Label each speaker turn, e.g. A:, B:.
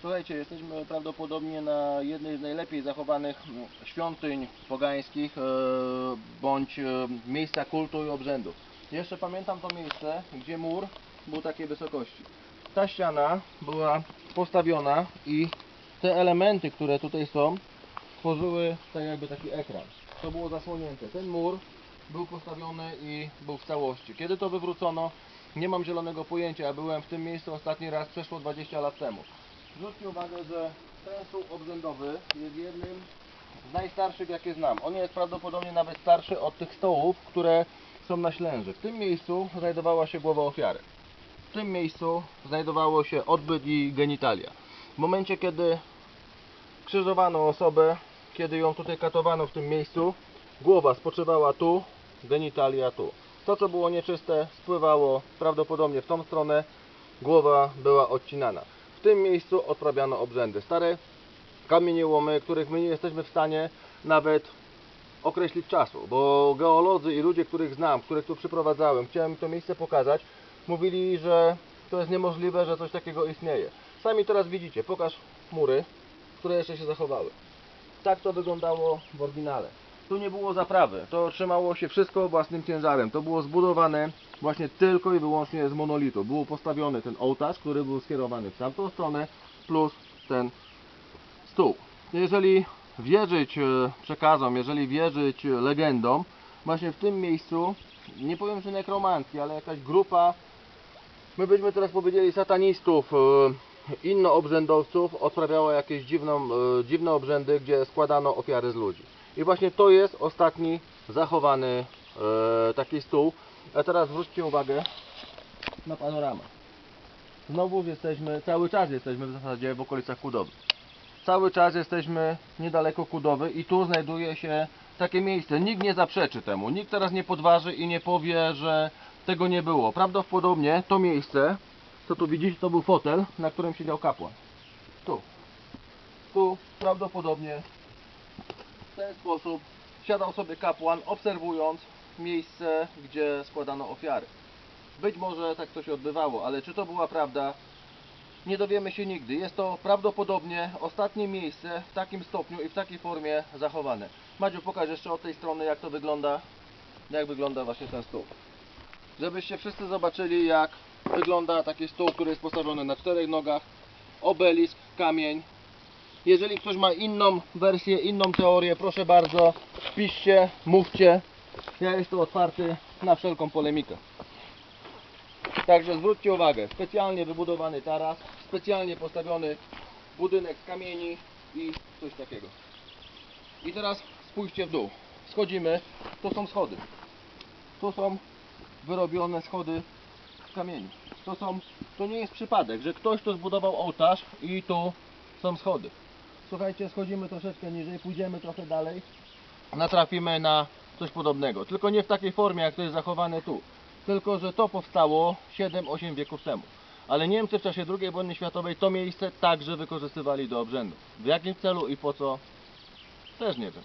A: Słuchajcie, jesteśmy prawdopodobnie na jednej z najlepiej zachowanych świątyń pogańskich e, bądź e, miejsca kultu i obrzędów. Jeszcze pamiętam to miejsce, gdzie mur był takiej wysokości. Ta ściana była postawiona i te elementy, które tutaj są, tworzyły tak jakby taki ekran. To było zasłonięte. Ten mur był postawiony i był w całości. Kiedy to wywrócono, nie mam zielonego pojęcia. Ja byłem w tym miejscu ostatni raz przeszło 20 lat temu. Zwróćcie uwagę, że ten stół obrzędowy jest jednym z najstarszych jakie znam. On jest prawdopodobnie nawet starszy od tych stołów, które są na Ślęży. W tym miejscu znajdowała się głowa ofiary. W tym miejscu znajdowało się odbyt i genitalia. W momencie, kiedy krzyżowano osobę, kiedy ją tutaj katowano w tym miejscu, głowa spoczywała tu, genitalia tu. To, co było nieczyste, spływało prawdopodobnie w tą stronę, głowa była odcinana. W tym miejscu odprawiano obrzędy. Stare kamieniołomy, których my nie jesteśmy w stanie nawet określić czasu, bo geolodzy i ludzie, których znam, których tu przyprowadzałem, chciałem to miejsce pokazać, mówili, że to jest niemożliwe, że coś takiego istnieje. Sami teraz widzicie, pokaż mury, które jeszcze się zachowały. Tak to wyglądało w oryginale. Tu nie było zaprawy, to trzymało się wszystko własnym ciężarem. To było zbudowane właśnie tylko i wyłącznie z monolitu. Był postawiony ten ołtarz, który był skierowany w tamtą stronę, plus ten stół. Jeżeli wierzyć e, przekazom, jeżeli wierzyć e, legendom, właśnie w tym miejscu, nie powiem, że nekromancji, ale jakaś grupa, my byśmy teraz powiedzieli satanistów, e, innoobrzędowców, odprawiała jakieś dziwną, dziwne obrzędy, gdzie składano ofiary z ludzi. I właśnie to jest ostatni zachowany e, taki stół. A teraz zwróćcie uwagę na panoramę. Znowu jesteśmy, cały czas jesteśmy w zasadzie w okolicach Kudowy. Cały czas jesteśmy niedaleko Kudowy i tu znajduje się takie miejsce. Nikt nie zaprzeczy temu. Nikt teraz nie podważy i nie powie, że tego nie było. Prawdopodobnie to miejsce, co tu widzicie, to był fotel, na którym siedział kapłan. Tu. Tu prawdopodobnie w ten sposób siadał sobie kapłan, obserwując miejsce, gdzie składano ofiary. Być może tak to się odbywało, ale czy to była prawda, nie dowiemy się nigdy. Jest to prawdopodobnie ostatnie miejsce w takim stopniu i w takiej formie zachowane. Madziu, pokaż jeszcze od tej strony, jak to wygląda, jak wygląda właśnie ten stół. Żebyście wszyscy zobaczyli, jak wygląda taki stół, który jest postawiony na czterech nogach, obelisk, kamień. Jeżeli ktoś ma inną wersję, inną teorię, proszę bardzo, piszcie, mówcie. Ja jestem otwarty na wszelką polemikę. Także zwróćcie uwagę, specjalnie wybudowany taras, specjalnie postawiony budynek z kamieni i coś takiego. I teraz spójrzcie w dół. Schodzimy, to są schody. To są wyrobione schody z kamieni. To, są, to nie jest przypadek, że ktoś tu zbudował ołtarz i tu są schody. Słuchajcie, schodzimy troszeczkę niżej, pójdziemy trochę dalej, natrafimy na coś podobnego. Tylko nie w takiej formie, jak to jest zachowane tu. Tylko, że to powstało 7-8 wieków temu. Ale Niemcy w czasie II wojny światowej to miejsce także wykorzystywali do obrzędów. W jakim celu i po co? Też nie wiem.